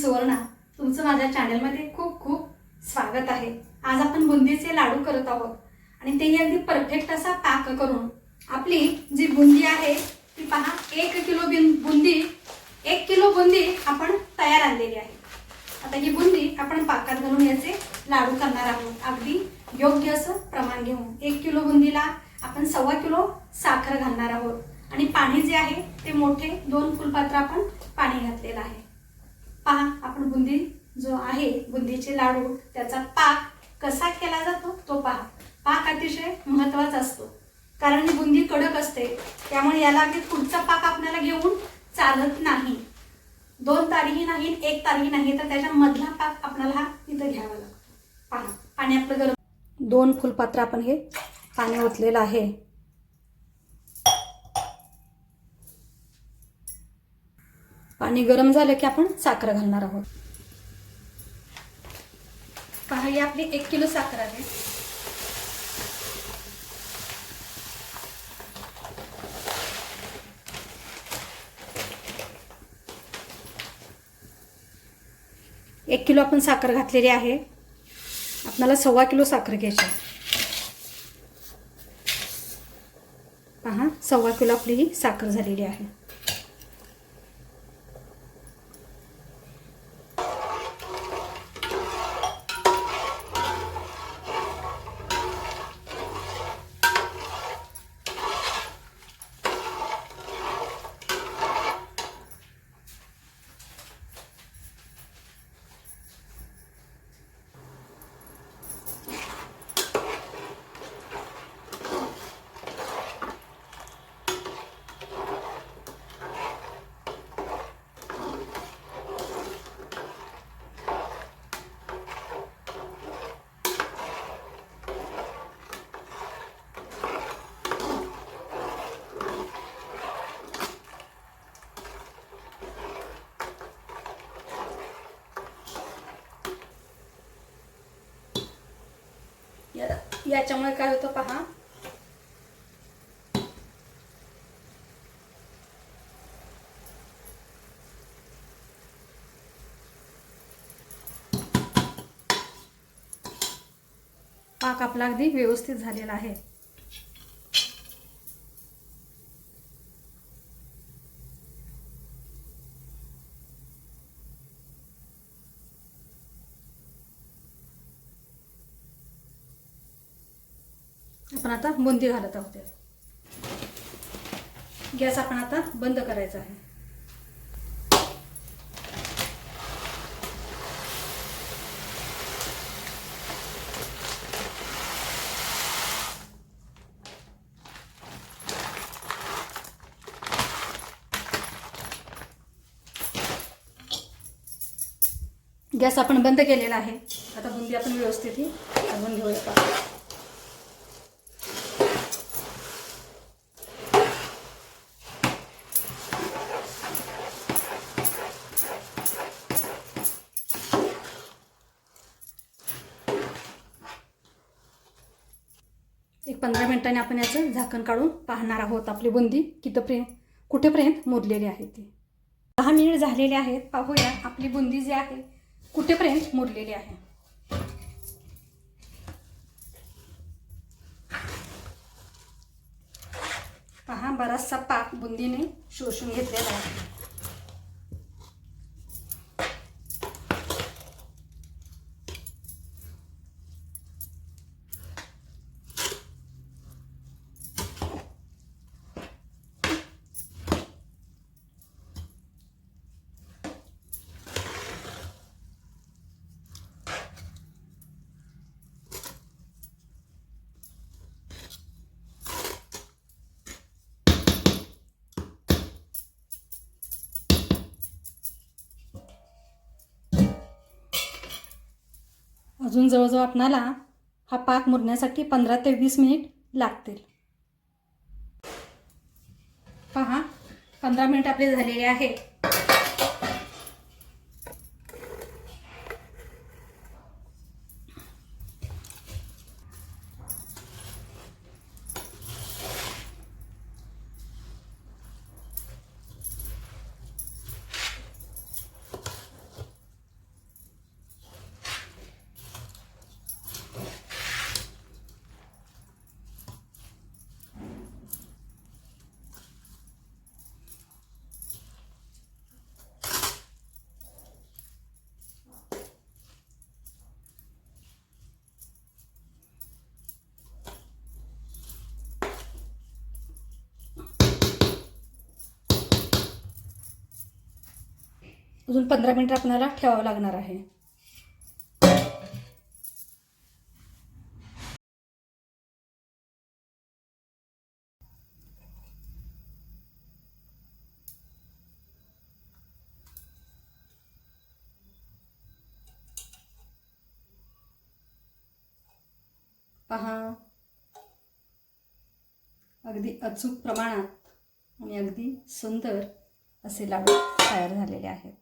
सुवर्णा तुमचं माझ्या चॅनलमध्ये खूप खूप स्वागत आहे. आज आपण बुंदीचे लाडू करत आहोत. आणि तेही अगदी परफेक्ट असा पाक करून. आपली जी बुंदी आहे ती पहा एक किलो बिन बुंदी एक किलो बुंदी आपण तयार आणलेली आहे. आता ही बुंदी आपण पाकात घालून याचे लाडू करणार आहोत. अगदी योग्य असं प्रमाण घेऊन. एक किलो बुंदीला आपण सव्वा किलो साखर घालणार आहोत. आणि पाणी जे आहे ते मोठे दोन फुलपात्र आपण पाणी घातलेलं आहे. पहा आपण बुंदी जो आहे बुंदीचे लाडू त्याचा पाक कसा केला जातो तो पहा. पाक अतिशय महत्त्वाचा असतो. कारण बुंदी कडक असते. त्यामुळे याला अगदी पुढचा पाक आपल्याला घेऊन चालत नाही. दोन तारीही नाही एक तारीही नाही तर त्याच्या मधला पाक आपल्याला हा तिथं घ्यावा लागतो. पहा पाणी आपलं गरम. दोन फुलपात्र आपण हे पाणी ओतलेलं आहे. पाणी गरम झालं की आपण साखर घालणार आहोत. पहा ही आपली एक किलो साखर आहे. एक किलो आपण साखर घातलेली आहे. आपल्याला सव्वा किलो साखर घ्यायची. पहा सव्वा किलो आपली ही साखर झालेली आहे. याच्यामुळे काय होतं पहा. पाक आपला अगदी व्यवस्थित झालेला आहे. आपण आता बुंदी घालत आहोत. गॅस आपण आता बंद करायचा आहे. गॅस आपण बंद केलेला आहे. आता बुंदी आपण व्यवस्थित ही घालून घेऊया. एक पंधरा मिनिटांनी आपण याचं झाकण काढून पाहणार आहोत आपली बुंदी कितपर्यंत कुठेपर्यंत मुरलेली आहे ती. दहा मिनिट झालेले आहेत. पाहूया आपली बुंदी जी आहे कुठेपर्यंत मुरलेली आहे. पहा बराचसा पाक बुंदीने शोषून घेतलेला आहे. अजून जवळजवळ आपणाला हा पाक मुरण्यासाठी पंधरा ते वीस मिनिट लागतील. पहा पंधरा मिनिट आपले झालेले आहे अजून पंधरा मिनिट आपल्याला ठेवावं लागणार आहे. पहा. अगदी अचूक प्रमाणात आणि अगदी सुंदर असे लाडू तयार झालेले आहेत.